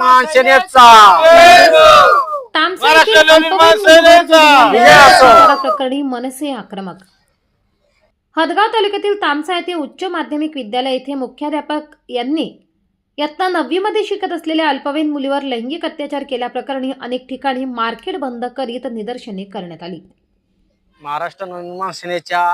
निर्माण सेनेचा तामसा महाराष्ट्र अल्पवयीन. बलात्कार प्रकरणी मनसे आक्रमक. हदगाव तालुक्यातील तामसा येथे उच्च माध्यमिक विद्यालय येथे मुख्याध्यापक यांनी इयत्ता नववी मध्ये शिकत असलेल्या अल्पवयीन मुलीवर लैंगिक अत्याचार केल्याप्रकरणी अनेक ठिकाणी मार्केट बंद करीत निदर्शने करण्यात आली. महाराष्ट्र निर्माण सेनेच्या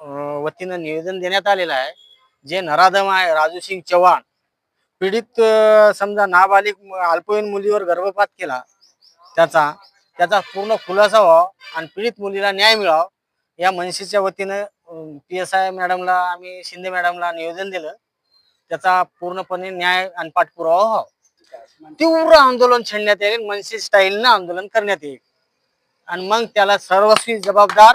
अं, वतीनं निवेदन देण्यात आलेलं आहे. जे नराधम आहे राजू सिंग चव्हाण पीडित अं, समजा नाबालिक म- अल्पवयीन मुलीवर गर्भपात केला त्याचा त्याचा पूर्ण खुलासा व्हावा आणि पीडित मुलीला न्याय मिळावा या मनसेच्या वतीनं पी एस आय मॅडमला आम्ही शिंदे मॅडमला निवेदन दिलं. त्याचा पूर्णपणे न्याय आणि पाठपुरावा व्हावा. तीव्र आंदोलन छेडण्यात येईल मनसे स्टाईलनं आंदोलन करण्यात येईल. आणि मग त्याला सर्वस्वी जबाबदार